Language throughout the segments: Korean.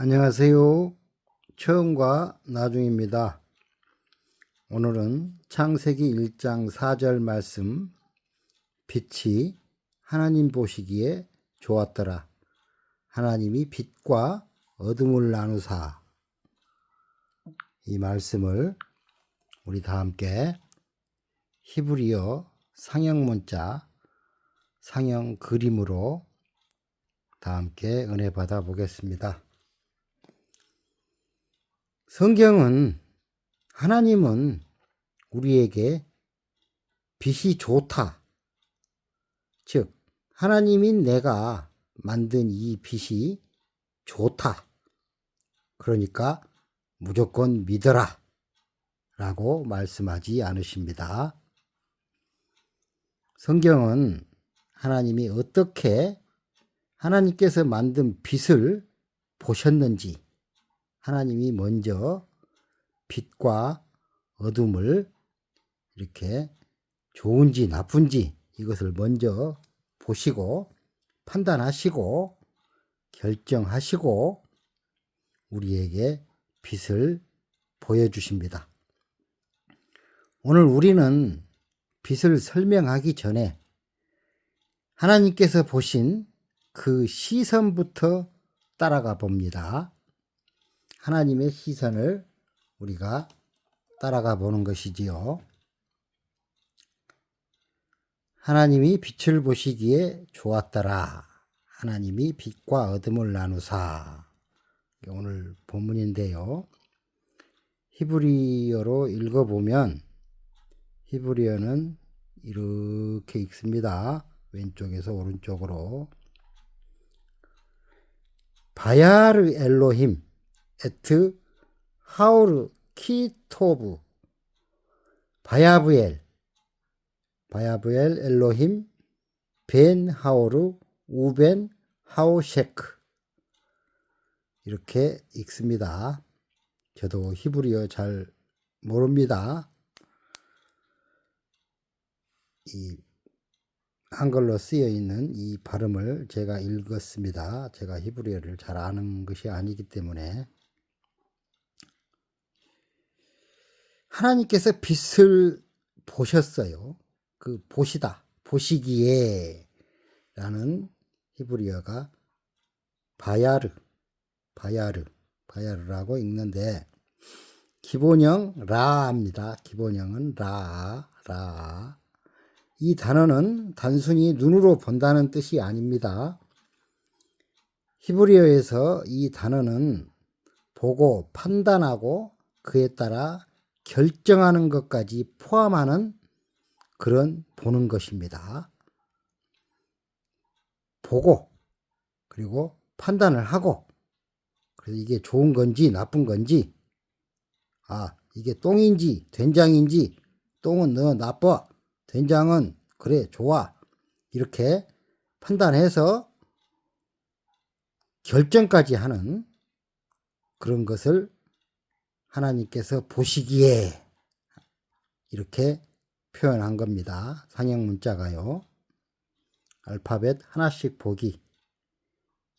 안녕하세요. 처음과 나중입니다. 오늘은 창세기 1장 4절 말씀 빛이 하나님 보시기에 좋았더라. 하나님이 빛과 어둠을 나누사. 이 말씀을 우리 다 함께 히브리어 상형 문자 상형 그림으로 다 함께 은혜 받아 보겠습니다. 성경은 하나님은 우리에게 빛이 좋다. 즉, 하나님인 내가 만든 이 빛이 좋다. 그러니까 무조건 믿어라. 라고 말씀하지 않으십니다. 성경은 하나님이 어떻게 하나님께서 만든 빛을 보셨는지 하나님이 먼저 빛과 어둠을 이렇게 좋은지 나쁜지 이것을 먼저 보시고 판단하시고 결정하시고 우리에게 빛을 보여주십니다. 오늘 우리는 빛을 설명하기 전에 하나님께서 보신 그 시선부터 따라가 봅니다. 하나님의 시선을 우리가 따라가 보는 것이지요. 하나님이 빛을 보시기에 좋았더라. 하나님이 빛과 어둠을 나누사. 오늘 본문인데요. 히브리어로 읽어보면 히브리어는 이렇게 읽습니다. 왼쪽에서 오른쪽으로. 바야르 엘로힘 에트 하우르 키토브 바야브엘 바야브엘 엘로힘 벤 하우르 우벤 하우셰크 이렇게 읽습니다. 저도 히브리어 잘 모릅니다. 이 한글로 쓰여 있는 이 발음을 제가 읽었습니다. 제가 히브리어를 잘 아는 것이 아니기 때문에 하나님께서 빛을 보셨어요. 그 보시다, 보시기에 라는 히브리어가 바야르, 바야르, 바야르라고 읽는데 기본형 라입니다. 기본형은 라, 라. 이 단어는 단순히 눈으로 본다는 뜻이 아닙니다. 히브리어에서 이 단어는 보고 판단하고 그에 따라 결정하는 것까지 포함하는 그런 보는 것입니다. 보고 그리고 판단을 하고 그래서 이게 좋은 건지 나쁜 건지 아 이게 똥인지 된장인지 똥은 너 나빠 된장은 그래 좋아 이렇게 판단해서 결정까지 하는 그런 것을 하나님께서 보시기에 이렇게 표현한 겁니다. 상형 문자가요. 알파벳 하나씩 보기.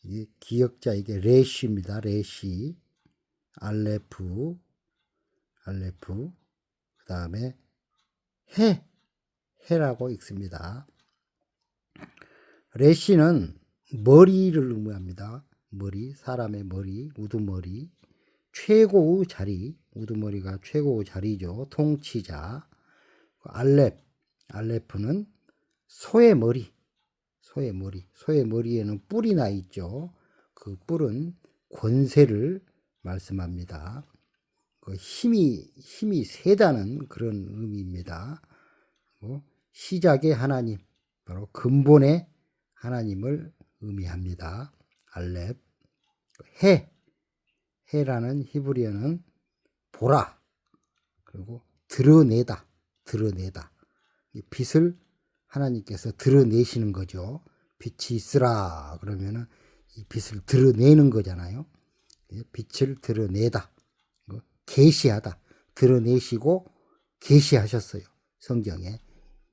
이게 기역자 이게 레시입니다. 레시. 알레프. 알레프. 그 다음에 해. 해라고 읽습니다. 레시는 머리를 의미합니다. 머리, 사람의 머리, 우두머리. 최고의 자리, 우두머리가 최고의 자리죠. 통치자. 알렙, 알레프는 소의 머리, 소의 머리. 소의 머리에는 뿔이 나 있죠. 그 뿔은 권세를 말씀합니다. 그 힘이, 힘이 세다는 그런 의미입니다. 시작의 하나님, 바로 근본의 하나님을 의미합니다. 알렙. 해, 해라는 히브리어는 보라. 그리고 드러내다 드러내다. 이 빛을 하나님께서 드러내시는 거죠. 빛이 있으라. 그러면은 이 빛을 드러내는 거잖아요. 빛을 드러내다. 계시하다. 드러내시고 계시하셨어요. 성경에.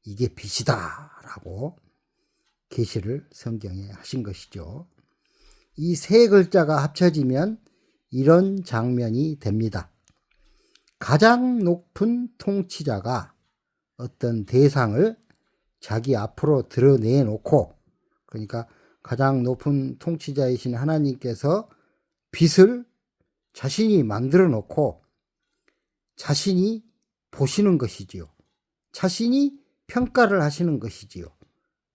이게 빛이다라고 계시를 성경에 하신 것이죠. 이 세 글자가 합쳐지면 이런 장면이 됩니다. 가장 높은 통치자가 어떤 대상을 자기 앞으로 드러내놓고 그러니까 가장 높은 통치자이신 하나님께서 빛을 자신이 만들어 놓고 자신이 보시는 것이지요. 자신이 평가를 하시는 것이지요.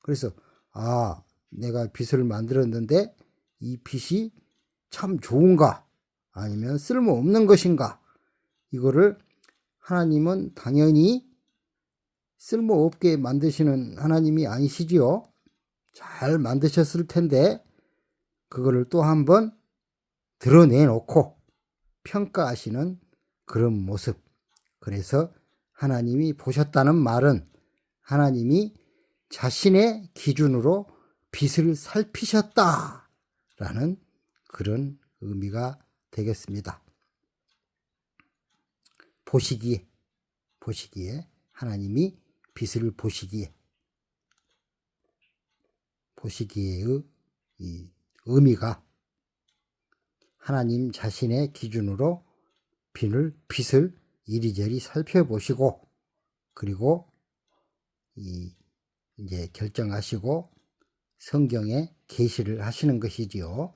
그래서 아, 내가 빛을 만들었는데 이 빛이 참 좋은가 아니면 쓸모없는 것인가 이거를 하나님은 당연히 쓸모없게 만드시는 하나님이 아니시지요. 잘 만드셨을 텐데 그거를 또 한번 드러내놓고 평가하시는 그런 모습. 그래서 하나님이 보셨다는 말은 하나님이 자신의 기준으로 빛을 살피셨다라는 그런 의미가 되겠습니다. 보시기에, 보시기에, 하나님이 빛을 보시기에, 보시기에의 이 의미가 하나님 자신의 기준으로 빛을, 빛을 이리저리 살펴보시고, 그리고 이 이제 결정하시고 성경에 계시를 하시는 것이지요.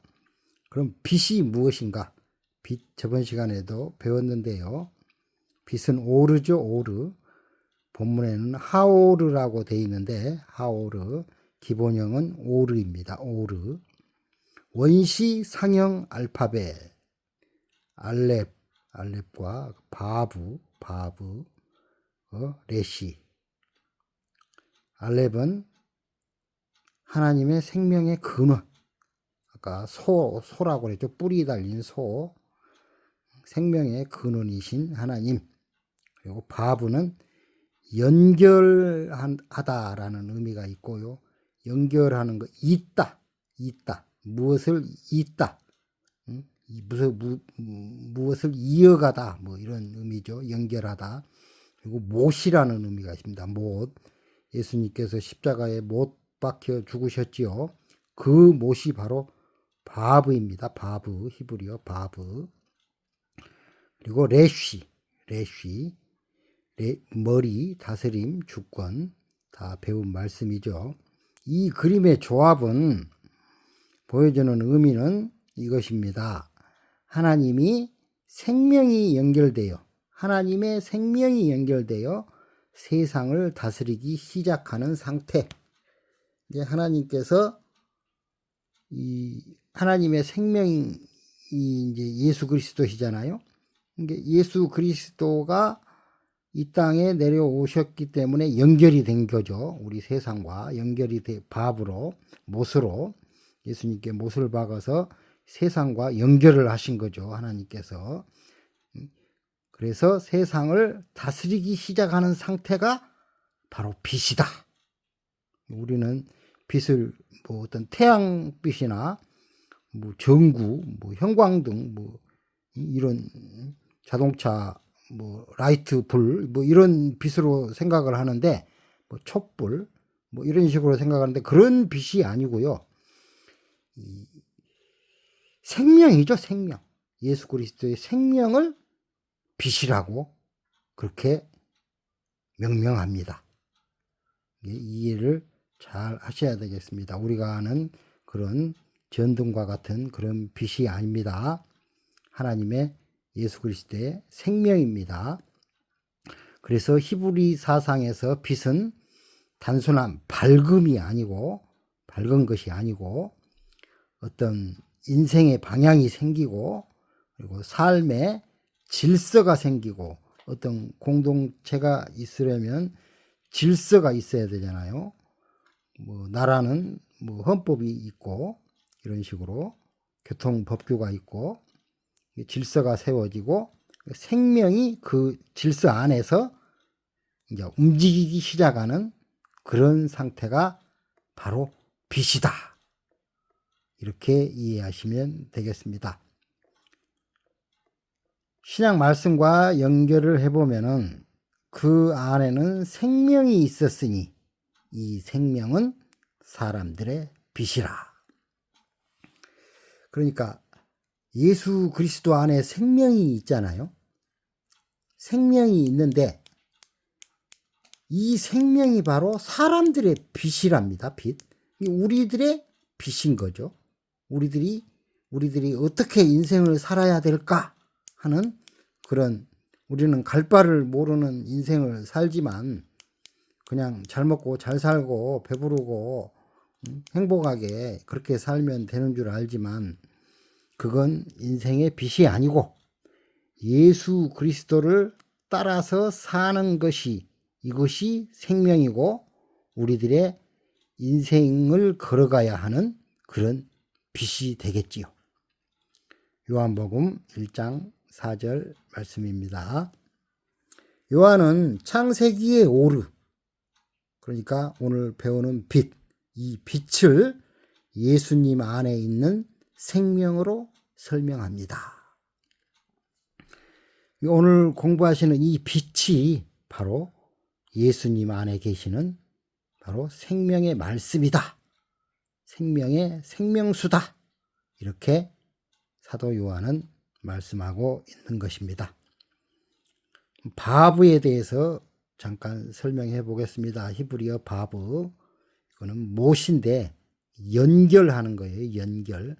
그럼 빛이 무엇인가? 빛 저번 시간에도 배웠는데요. 빛은 오르죠, 오르. 본문에는 하오르라고 되어 있는데 하오르 기본형은 오르입니다. 오르. 원시 상형 알파벳 알렙 알렙과 바브 바브 어, 레시 알렙은 하나님의 생명의 근원. 아까 소, 소라고 그랬죠. 뿌리 달린 소. 생명의 근원이신 하나님. 그리고 바브는 연결하다라는 의미가 있고요. 연결하는 거, 있다. 있다. 무엇을 있다. 응? 무슨, 무, 무엇을 이어가다. 뭐 이런 의미죠. 연결하다. 그리고 못이라는 의미가 있습니다. 못. 예수님께서 십자가에 못 박혀 죽으셨지요. 그 못이 바로 바브입니다. 바브 히브리어 바브. 그리고 레쉬 레쉬 레, 머리 다스림 주권 다 배운 말씀이죠. 이 그림의 조합은 보여주는 의미는 이것입니다. 하나님이 생명이 연결되어 하나님의 생명이 연결되어 세상을 다스리기 시작하는 상태. 이제 하나님께서 이 하나님의 생명이 이제 예수 그리스도시잖아요. 예수 그리스도가 이 땅에 내려오셨기 때문에 연결이 된 거죠. 우리 세상과 연결이 돼 밥으로 못으로 예수님께 못을 박아서 세상과 연결을 하신 거죠. 하나님께서 그래서 세상을 다스리기 시작하는 상태가 바로 빛이다. 우리는 빛을 뭐 어떤 태양빛이나 뭐 전구, 뭐 형광등, 뭐 이런 자동차 뭐 라이트 불, 뭐 이런 빛으로 생각을 하는데 뭐 촛불, 뭐 이런 식으로 생각하는데 그런 빛이 아니고요. 생명이죠, 생명. 예수 그리스도의 생명을 빛이라고 그렇게 명명합니다. 이해를 잘 하셔야 되겠습니다. 우리가 아는 그런 전등과 같은 그런 빛이 아닙니다. 하나님의 예수 그리스도의 생명입니다. 그래서 히브리 사상에서 빛은 단순한 밝음이 아니고 밝은 것이 아니고 어떤 인생의 방향이 생기고 그리고 삶의 질서가 생기고 어떤 공동체가 있으려면 질서가 있어야 되잖아요. 뭐 나라는 뭐 헌법이 있고 이런 식으로 교통 법규가 있고 질서가 세워지고 생명이 그 질서 안에서 이제 움직이기 시작하는 그런 상태가 바로 빛이다. 이렇게 이해하시면 되겠습니다. 신약 말씀과 연결을 해보면은 그 안에는 생명이 있었으니 이 생명은 사람들의 빛이라. 그러니까 예수 그리스도 안에 생명이 있잖아요. 생명이 있는데 이 생명이 바로 사람들의 빛이랍니다. 빛. 이 우리들의 빛인 거죠. 우리들이 우리들이 어떻게 인생을 살아야 될까 하는 그런 우리는 갈 바를 모르는 인생을 살지만 그냥 잘 먹고 잘 살고 배부르고 음, 행복하게 그렇게 살면 되는 줄 알지만 그건 인생의 빛이 아니고 예수 그리스도를 따라서 사는 것이 이것이 생명이고 우리들의 인생을 걸어가야 하는 그런 빛이 되겠지요. 요한복음 1장 4절 말씀입니다. 요한은 창세기의 오르 그러니까 오늘 배우는 빛, 이 빛을 예수님 안에 있는 생명으로 설명합니다. 오늘 공부하시는 이 빛이 바로 예수님 안에 계시는 바로 생명의 말씀이다. 생명의 생명수다. 이렇게 사도 요한은 말씀하고 있는 것입니다. 바브에 대해서 잠깐 설명해 보겠습니다. 히브리어 바브. 이거는 못인데 연결하는 거예요. 연결.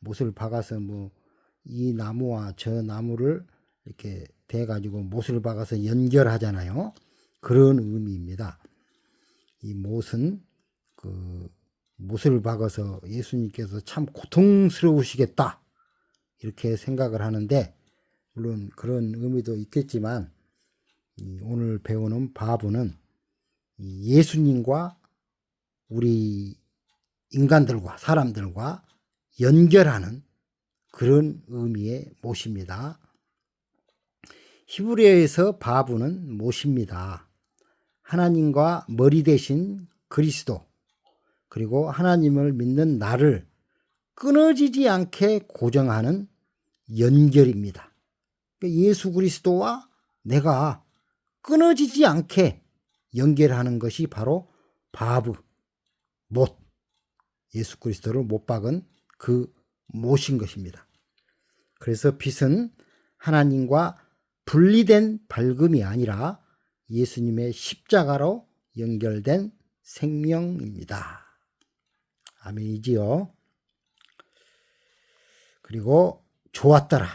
못을 박아서 뭐 이 나무와 저 나무를 이렇게 대 가지고 못을 박아서 연결하잖아요. 그런 의미입니다. 이 못은 그 못을 박아서 예수님께서 참 고통스러우시겠다 이렇게 생각을 하는데 물론 그런 의미도 있겠지만 오늘 배우는 바브는 예수님과 우리 인간들과 사람들과 연결하는 그런 의미의 못입니다. 히브리어에서 바브는 못입니다. 하나님과 머리 대신 그리스도 그리고 하나님을 믿는 나를 끊어지지 않게 고정하는 연결입니다. 그러니까 예수 그리스도와 내가 끊어지지 않게 연결하는 것이 바로 바브, 못, 예수 그리스도를 못 박은 그 못인 것입니다. 그래서 빛은 하나님과 분리된 밝음이 아니라 예수님의 십자가로 연결된 생명입니다. 아멘이지요. 그리고 좋았더라.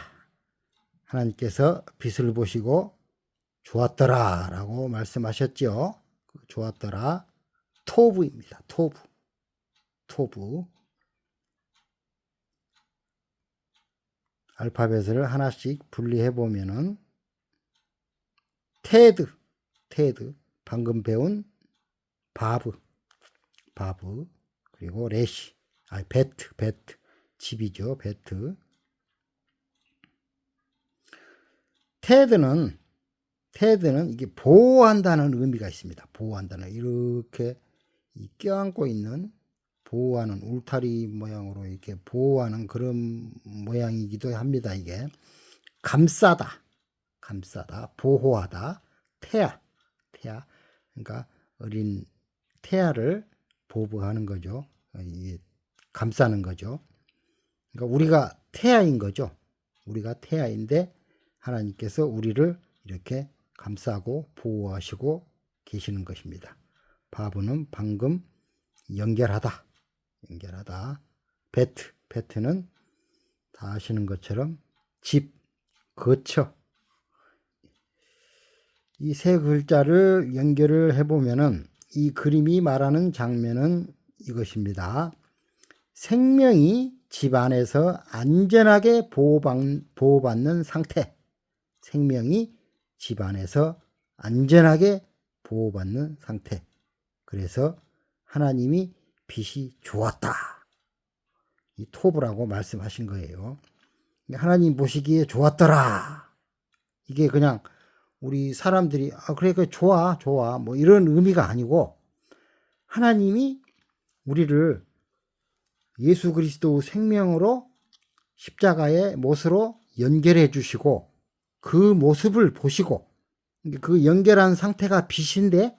하나님께서 빛을 보시고 좋았더라 라고 말씀하셨죠. 그 좋았더라. 토부입니다. 토부. 토부. 알파벳을 하나씩 분리해 보면은 테드, 테드, 방금 배운 바브, 바브, 그리고 레시, 아, 베트, 베트, 집이죠, 베트. 테드는 테드는 이게 보호한다는 의미가 있습니다. 보호한다는 이렇게 껴안고 있는 보호하는 울타리 모양으로 이렇게 보호하는 그런 모양이기도 합니다. 이게 감싸다, 감싸다, 보호하다, 태아, 태아. 그러니까 어린 태아를 보호하는 거죠. 감싸는 거죠. 그러니까 우리가 태아인 거죠. 우리가 태아인데 하나님께서 우리를 이렇게 감싸고 보호하시고 계시는 것입니다. 바브는 방금 연결하다, 연결하다. 베트, 베트는 다 아시는 것처럼 집, 거처. 이세 글자를 연결을 해보면은 이 그림이 말하는 장면은 이것입니다. 생명이 집 안에서 안전하게 보호받 는 상태. 생명이 집 안에서 안전하게 보호받는 상태. 그래서 하나님이 빛이 좋았다. 이 토브라고 말씀하신 거예요. 하나님 보시기에 좋았더라. 이게 그냥 우리 사람들이 아 그래 그 좋아 좋아 뭐 이런 의미가 아니고 하나님이 우리를 예수 그리스도 생명으로 십자가의 못으로 연결해 주시고 그 모습을 보시고 그 연결한 상태가 빛인데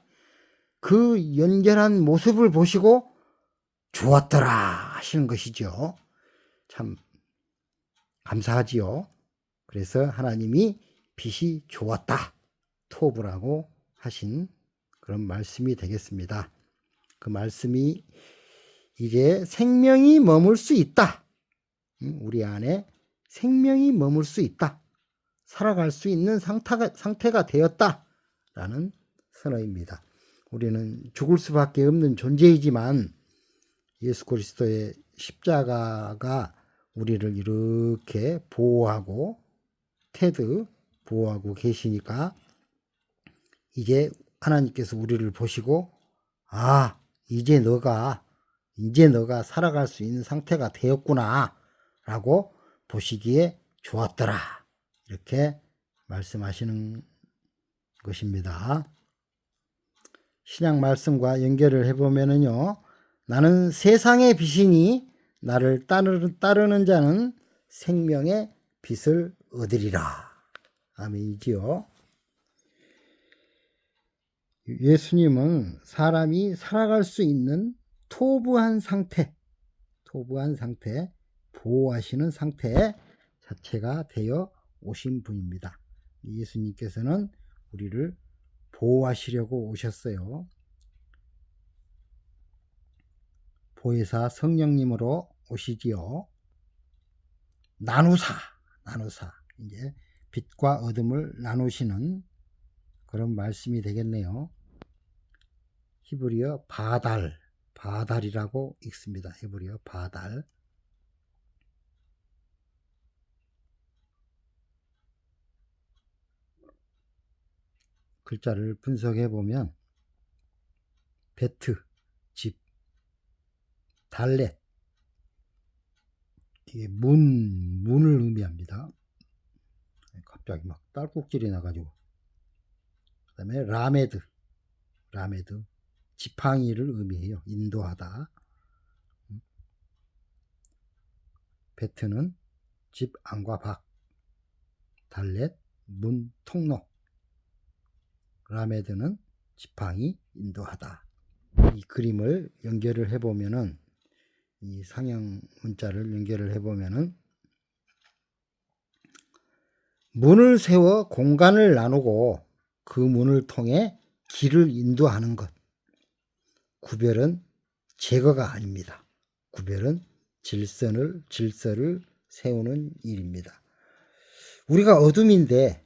그 연결한 모습을 보시고 좋았더라 하시는 것이죠. 참 감사하지요. 그래서 하나님이 빛이 좋았다. 토부라고 하신 그런 말씀이 되겠습니다. 그 말씀이 이제 생명이 머물 수 있다. 음, 우리 안에 생명이 머물 수 있다. 살아갈 수 있는 상태가, 상태가 되었다. 라는 선언입니다. 우리는 죽을 수밖에 없는 존재이지만 예수 그리스도의 십자가가 우리를 이렇게 보호하고 테드 보호하고 계시니까 이제 하나님께서 우리를 보시고 아 이제 너가 이제 너가 살아갈 수 있는 상태가 되었구나 라고 보시기에 좋았더라 이렇게 말씀하시는 것입니다. 신약 말씀과 연결을 해보면은요, 나는 세상의 빛이니 나를 따르는, 따르는 자는 생명의 빛을 얻으리라. 아멘이지요. 예수님은 사람이 살아갈 수 있는 토부한 상태, 토부한 상태, 보호하시는 상태 자체가 되어 오신 분입니다. 예수님께서는 우리를 보호하시려고 오셨어요. 보혜사 성령님으로 오시지요. 나누사, 나누사. 이제 빛과 어둠을 나누시는 그런 말씀이 되겠네요. 히브리어 바달, 바달이라고 읽습니다. 히브리어 바달. 글자를 분석해 보면 베트, 집, 달렛 이게 문, 문을 의미합니다. 갑자기 막 딸꾹질이 나가지고 그 다음에 라메드, 라메드 지팡이를 의미해요. 인도하다. 베트는 집 안과 밖, 달렛 문 통로, 라메드는 지팡이 인도하다. 이 그림을 연결을 해보면은 이 상형 문자를 연결을 해보면은 문을 세워 공간을 나누고 그 문을 통해 길을 인도하는 것. 구별은 제거가 아닙니다. 구별은 질서를, 질서를 세우는 일입니다. 우리가 어둠인데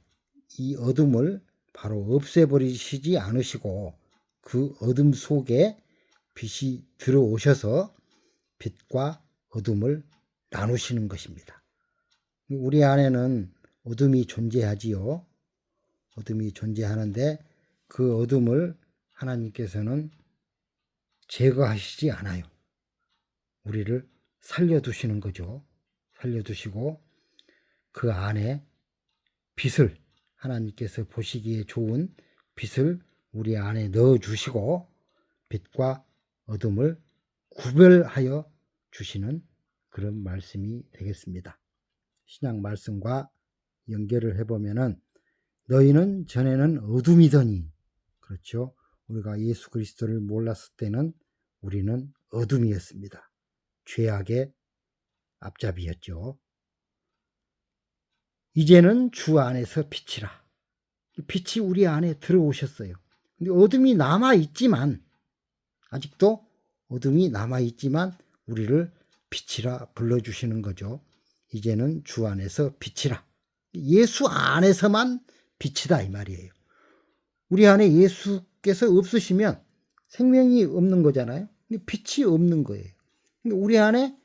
이 어둠을 바로 없애버리시지 않으시고 그 어둠 속에 빛이 들어오셔서 빛과 어둠을 나누시는 것입니다. 우리 안에는 어둠이 존재하지요. 어둠이 존재하는데 그 어둠을 하나님께서는 제거하시지 않아요. 우리를 살려두시는 거죠. 살려두시고 그 안에 빛을 하나님께서 보시기에 좋은 빛을 우리 안에 넣어 주시고 빛과 어둠을 구별하여 주시는 그런 말씀이 되겠습니다. 신약 말씀과 연결을 해보면은 너희는 전에는 어둠이더니 그렇죠. 우리가 예수 그리스도를 몰랐을 때는 우리는 어둠이었습니다. 죄악의 앞잡이였죠. 이제는 주 안에서 빛이라. 빛이 우리 안에 들어오셨어요. 근데 어둠이 남아 있지만 아직도 어둠이 남아 있지만 우리를 빛이라 불러 주시는 거죠. 이제는 주 안에서 빛이라. 예수 안에서만 빛이다 이 말이에요. 우리 안에 예수께서 없으시면 생명이 없는 거잖아요. 빛이 없는 거예요. 우리 안에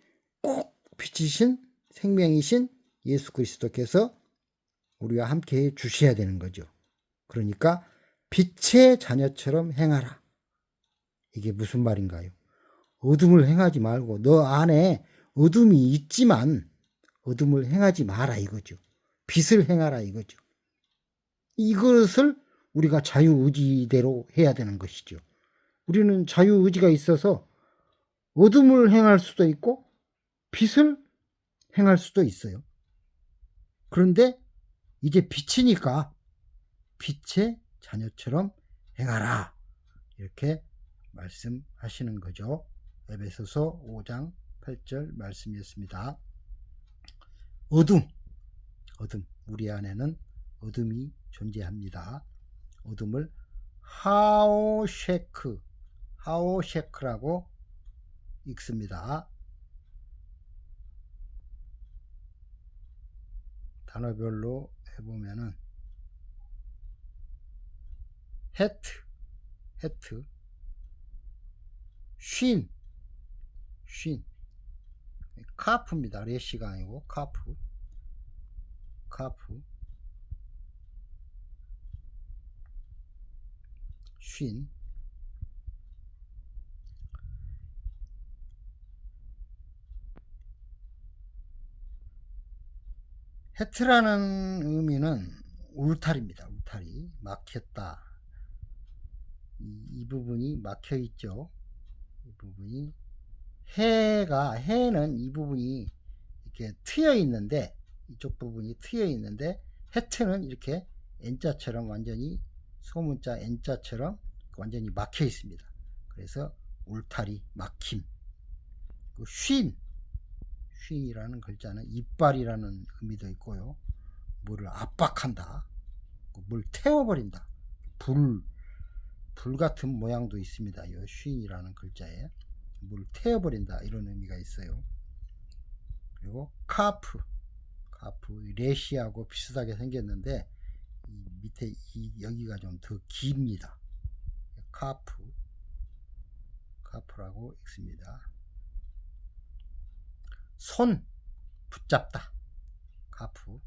꼭 빛이신 생명이신 예수 그리스도께서 우리와 함께 해 주셔야 되는 거죠. 그러니까 빛의 자녀처럼 행하라. 이게 무슨 말인가요? 어둠을 행하지 말고 너 안에 어둠이 있지만 어둠을 행하지 마라 이거죠. 빛을 행하라 이거죠. 이것을 우리가 자유의지대로 해야 되는 것이죠. 우리는 자유의지가 있어서 어둠을 행할 수도 있고 빛을 행할 수도 있어요. 그런데 이제 빛이니까 빛의 자녀처럼 행하라. 이렇게 말씀하시는 거죠. 에베소서 5장 8절 말씀이었습니다. 어둠, 어둠. 우리 안에는 어둠이 존재합니다. 어둠을 하오쉐크, 하오쉐크라고 읽습니다. 단어별로 해보면은 헤트, 헤트, 쉰, 쉰, 카프입니다. 레시가 아니고 카프, 카프, 쉰, 헤트라는 의미는 울타리입니다. 울타리 막혔다. 이, 이 부분이 막혀 있죠. 이 부분이 해가 해는 이 부분이 이렇게 트여 있는데 이쪽 부분이 트여 있는데 헤트는 이렇게 N자처럼 완전히 소문자 N자처럼 완전히 막혀 있습니다. 그래서 울타리 막힘. 그 쉰, 쉰이라는 글자는 이빨이라는 의미도 있고요. 물을 압박한다. 물 태워버린다. 불, 불 같은 모양도 있습니다. 이 쉰이라는 글자에 물 태워버린다 이런 의미가 있어요. 그리고 카프, 카프 레시하고 비슷하게 생겼는데 이 밑에 이 여기가 좀 더 깁니다. 카프, 카프라고 읽습니다. 손 붙잡다. 카프.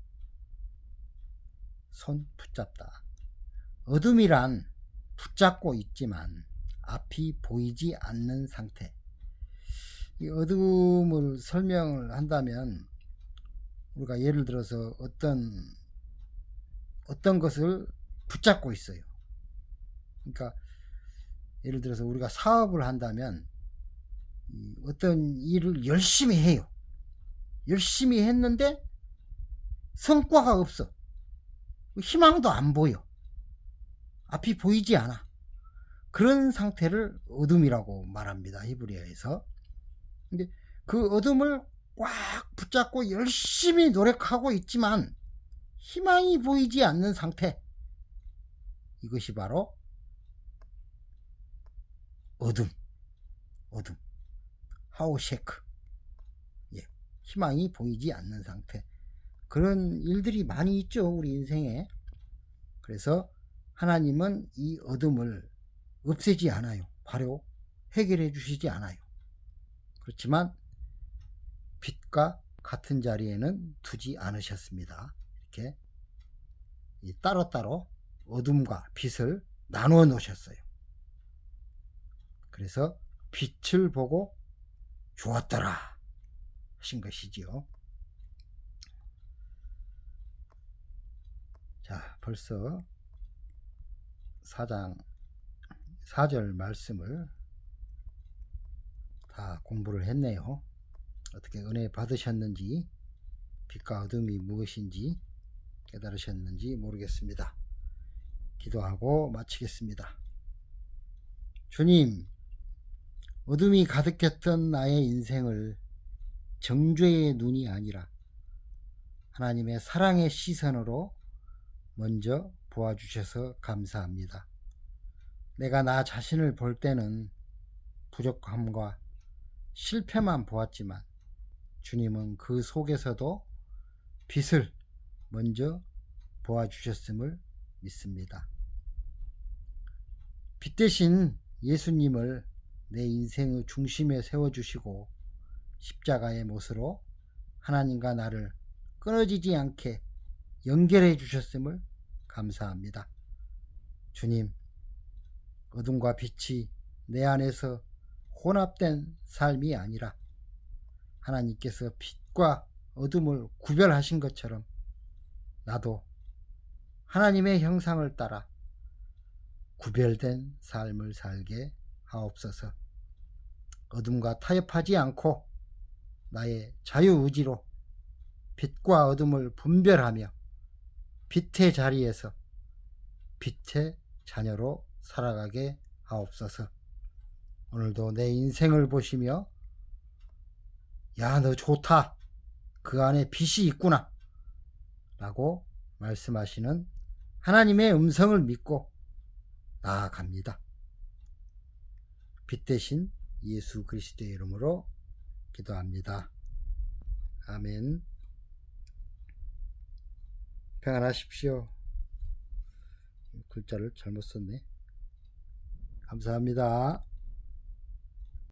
손 붙잡다. 어둠이란 붙잡고 있지만 앞이 보이지 않는 상태. 이 어둠을 설명을 한다면 우리가 예를 들어서 어떤 어떤 것을 붙잡고 있어요. 그러니까 예를 들어서 우리가 사업을 한다면 이 어떤 일을 열심히 해요. 열심히 했는데 성과가 없어. 희망도 안 보여. 앞이 보이지 않아. 그런 상태를 어둠이라고 말합니다. 히브리어에서. 근데 그 어둠을 꽉 붙잡고 열심히 노력하고 있지만 희망이 보이지 않는 상태. 이것이 바로 어둠. 어둠. 하우셰크. 예. 희망이 보이지 않는 상태. 그런 일들이 많이 있죠. 우리 인생에. 그래서 하나님은 이 어둠을 없애지 않아요. 바로 해결해 주시지 않아요. 그렇지만 빛과 같은 자리에는 두지 않으셨습니다. 이렇게 따로따로 어둠과 빛을 나누어 놓으셨어요. 그래서 빛을 보고 주었더라 하신 것이지요. 자, 벌써 4장 4절 말씀을 다 공부를 했네요. 어떻게 은혜 받으셨는지, 빛과 어둠이 무엇인지 깨달으셨는지 모르겠습니다. 기도하고 마치겠습니다. 주님, 어둠이 가득했던 나의 인생을 정죄의 눈이 아니라 하나님의 사랑의 시선으로 먼저 보아주셔서 감사합니다. 내가 나 자신을 볼 때는 부족함과 실패만 보았지만 주님은 그 속에서도 빛을 먼저 보아주셨음을 믿습니다. 빛 대신 예수님을 내 인생의 중심에 세워주시고 십자가의 못으로 하나님과 나를 끊어지지 않게 연결해 주셨음을 감사합니다. 주님, 어둠과 빛이 내 안에서 혼합된 삶이 아니라 하나님께서 빛과 어둠을 구별하신 것처럼 나도 하나님의 형상을 따라 구별된 삶을 살게 하옵소서. 어둠과 타협하지 않고 나의 자유의지로 빛과 어둠을 분별하며 빛의 자리에서 빛의 자녀로 살아가게 하옵소서. 오늘도 내 인생을 보시며 야, 너 좋다. 그 안에 빛이 있구나. 라고 말씀하시는 하나님의 음성을 믿고 나아갑니다. 빛 대신 예수 그리스도의 이름으로 기도합니다. 아멘. 평안하십시오. 글자를 잘못 썼네. 감사합니다.